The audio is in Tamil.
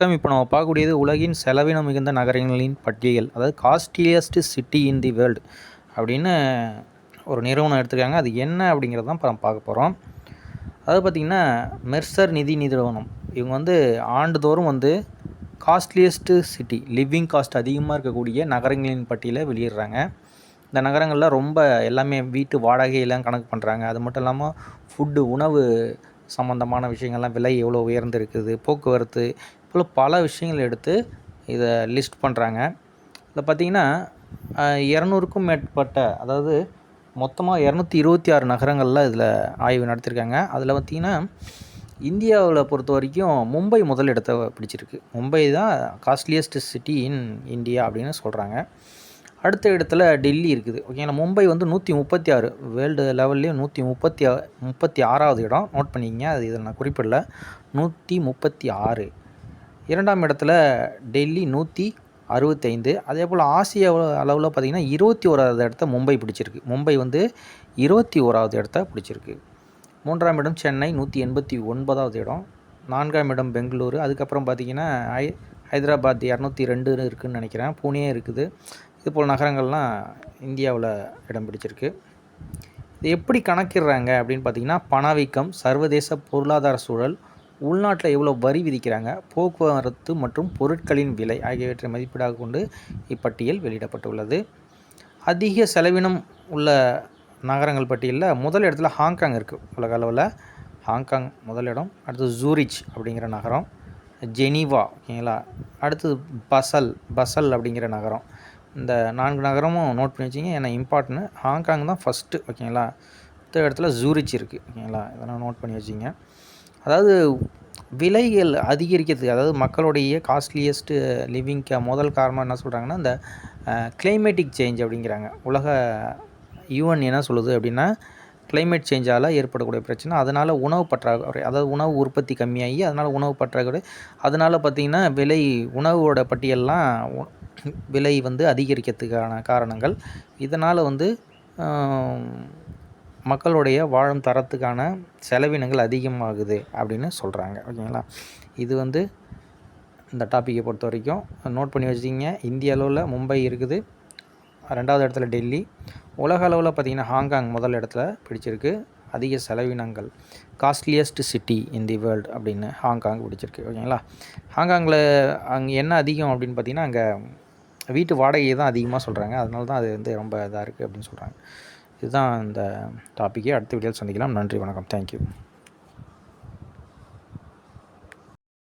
இப்போ நம்ம பார்க்கக்கூடியது உலகின் செலவினம் மிகுந்த நகரங்களின் பட்டியல். அதாவது costliest city in the world அப்படின்னு ஒரு நிறுவனம் எடுத்துருக்காங்க. அது என்ன அப்படிங்கிறது தான் இப்போ நம்ம பார்க்க போகிறோம் அதாவது பார்த்திங்கன்னா மெர்சர் நிதி நிறுவனம். இவங்க வந்து ஆண்டுதோறும் வந்து காஸ்ட்லியஸ்ட்டு சிட்டி லிவிங் காஸ்ட் அதிகமாக இருக்கக்கூடிய நகரங்களின் பட்டியலை வெளியிடுறாங்க. இந்த நகரங்களில் ரொம்ப எல்லாமே வீட்டு வாடகையெல்லாம் கணக்கு பண்ணுறாங்க அது மட்டும் இல்லாமல் ஃபுட்டு உணவு சம்மந்தமான விஷயங்கள்லாம் விலை எவ்வளோ உயர்ந்திருக்குது போக்குவரத்து இப்போ பல விஷயங்கள் எடுத்து இதை லிஸ்ட் பண்ணுறாங்க இதில் பார்த்திங்கன்னா இரநூறுக்கும் மேற்பட்ட அதாவது மொத்தமாக இரநூத்தி இருபத்தி ஆறு நகரங்களில் இதில் ஆய்வு நடத்தியிருக்காங்க அதில் பார்த்திங்கன்னா இந்தியாவில் பொறுத்த வரைக்கும் மும்பை முதல் பிடிச்சிருக்கு. மும்பை தான் காஸ்ட்லியஸ்ட் சிட்டி இன் இந்தியா அப்படின்னு சொல்கிறாங்க அடுத்த இடத்துல டெல்லி இருக்குது. ஓகேங்களா? மும்பை வந்து நூற்றி முப்பத்தி ஆறு. வேர்ல்டு லெவல்லையும் நூற்றி முப்பத்தி முப்பத்தி ஆறாவது இடம். நோட் பண்ணிக்கிங்க. அது இதில் நான் குறிப்பிடல. நூற்றி முப்பத்தி ஆறு. இரண்டாம் இடத்துல டெல்லி நூற்றி அறுபத்தைந்து. அதே போல் ஆசிய அளவில் பார்த்திங்கன்னா இருபத்தி ஓராவது இடத்த மும்பை பிடிச்சிருக்கு. மும்பை வந்து இருபத்தி ஓராவது இடத்த பிடிச்சிருக்கு. மூன்றாம் இடம் சென்னை நூற்றி எண்பத்தி ஒன்பதாவது இடம். நான்காம் இடம் பெங்களூரு. அதுக்கப்புறம் பார்த்திங்கன்னா ஹை ஹைதராபாத் இரநூத்தி ரெண்டு இருக்குதுன்னு நினைக்கிறேன். பூனே இருக்குது. இது போல் நகரங்கள்லாம் இந்தியாவில் இடம் பிடிச்சிருக்கு. இது எப்படி கணக்கிடுறாங்க அப்படின்னு பார்த்தீங்கன்னா பணவீக்கம் சர்வதேச பொருளாதார சூழல் உள்நாட்டில் எவ்வளோ வரி விதிக்கிறாங்க போக்குவரத்து மற்றும் பொருட்களின் விலை ஆகியவற்றை மதிப்பீடாக கொண்டு இப்பட்டியல் வெளியிடப்பட்டுள்ளது. அதிக செலவினம் உள்ள நகரங்கள் பட்டியலில் முதல் இடத்துல ஹாங்காங் இருக்குது உலக அளவில். ஹாங்காங் முதல் இடம் அடுத்தது ஜூரிச் அப்படிங்கிற நகரம் ஜெனீவா ஓகேங்களா? அடுத்தது பசல் பசல் அப்படிங்கிற நகரம். இந்த நான்கு நகரமும் நோட் பண்ணி வச்சிங்க. ஏன்னா இம்பார்ட்டன்ட் ஹாங்காங் தான் ஃபஸ்ட்டு ஓகேங்களா? அடுத்த இடத்துல ஜூரிச் இருக்குது ஓகேங்களா? இதெல்லாம் நோட் பண்ணி வச்சிங்க. அதாவது விலைகள் அதிகரிக்கிறதுக்கு அதாவது மக்களுடைய காஸ்ட்லியஸ்ட்டு லிவிங்க்கு முதல் காரணம் என்ன சொல்கிறாங்கன்னா இந்த கிளைமேட்டிக் சேஞ்ச் அப்படிங்கிறாங்க. உலக யூஎன் என்ன சொல்லுது அப்படின்னா கிளைமேட் சேஞ்சால் ஏற்படக்கூடிய பிரச்சனை. அதனால் உணவு பற்றாக்குறை அதாவது உணவு உற்பத்தி கம்மியாகி அதனால் உணவு பற்றாக்குறை. அதனால் பார்த்திங்கன்னா விலை உணவோட பட்டியல்லாம் விலை வந்து அதிகரிக்கிறதுக்கான காரணங்கள். இதனால் வந்து மக்களுடைய வாழும் தரத்துக்கான செலவினங்கள் அதிகமாகுது அப்படின்னு சொல்கிறாங்க ஓகேங்களா? இது வந்து இந்த டாப்பிக்கை பொறுத்த வரைக்கும் நோட் பண்ணி வச்சுக்கிங்க இந்திய அளவில் மும்பை இருக்குது. ரெண்டாவது இடத்துல டெல்லி. உலக அளவில் பார்த்திங்கன்னா ஹாங்காங் முதல் இடத்துல பிடிச்சிருக்கு. அதிக செலவினங்கள். Costliest city in the world அப்படின்னு ஹாங்காங் பிடிச்சிருக்கு. ஓகேங்களா? ஹாங்காங்கில் அங்கே என்ன அதிகம் அப்படின்னு பார்த்திங்கன்னா அங்கே வீட்டு வாடகையை தான் அதிகமாக சொல்கிறாங்க அதனால தான் அது வந்து ரொம்ப இதாக இருக்குது அப்படின்னு சொல்கிறாங்க இதுதான் இந்த டாப்பிக்கே அடுத்த வீடியோவில் சந்திக்கலாம். நன்றி வணக்கம். தேங்க்யூ